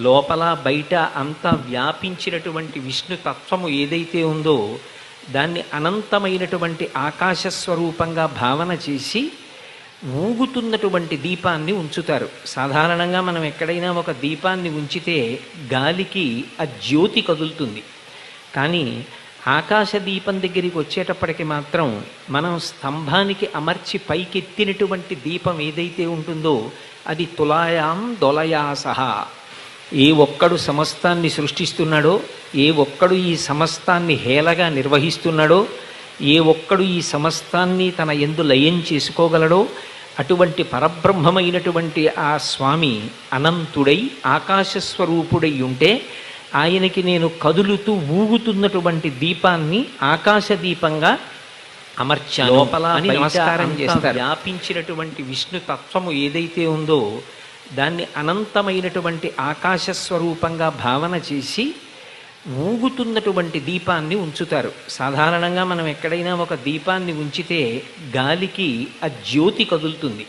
లోపల బయట అంతా వ్యాపించినటువంటి విష్ణు తత్వము ఏదైతే ఉందో దాన్ని అనంతమైనటువంటి ఆకాశ స్వరూపంగా భావన చేసి ఊగుతున్నటువంటి దీపాన్ని ఉంచుతారు. సాధారణంగా మనం ఎక్కడైనా ఒక దీపాన్ని ఉంచితే గాలికి ఆ జ్యోతి కదులుతుంది. కానీ ఆకాశ దీపం దగ్గరికి వచ్చేటప్పటికి మాత్రం మనం స్తంభానికి అమర్చి పైకెత్తినటువంటి దీపం ఏదైతే ఉంటుందో అది తులాయాం దొలయాసహ. ఏ ఒక్కడు సమస్తాన్ని సృష్టిస్తున్నాడో ఏ ఒక్కడు ఈ సమస్తాన్ని హేళగా నిర్వహిస్తున్నాడో ఏ ఒక్కడు ఈ సమస్తాన్ని తన ఎందు లయం చేసుకోగలడో అటువంటి పరబ్రహ్మమైనటువంటి ఆ స్వామి అనంతుడై ఆకాశస్వరూపుడై ఉంటే ఆయనకి నేను కదులుతూ ఊగుతున్నటువంటి దీపాన్ని ఆకాశ దీపంగా అమర్చాను లోపల నమస్కారం చేస్తారు. వ్యాపించినటువంటి విష్ణు తత్వము ఏదైతే ఉందో దాన్ని అనంతమైనటువంటి ఆకాశ స్వరూపంగా భావన చేసి ఊగుతున్నటువంటి దీపాన్ని ఉంచుతారు. సాధారణంగా మనం ఎక్కడైనా ఒక దీపాన్ని ఉంచితే గాలికి ఆ జ్యోతి కదులుతుంది.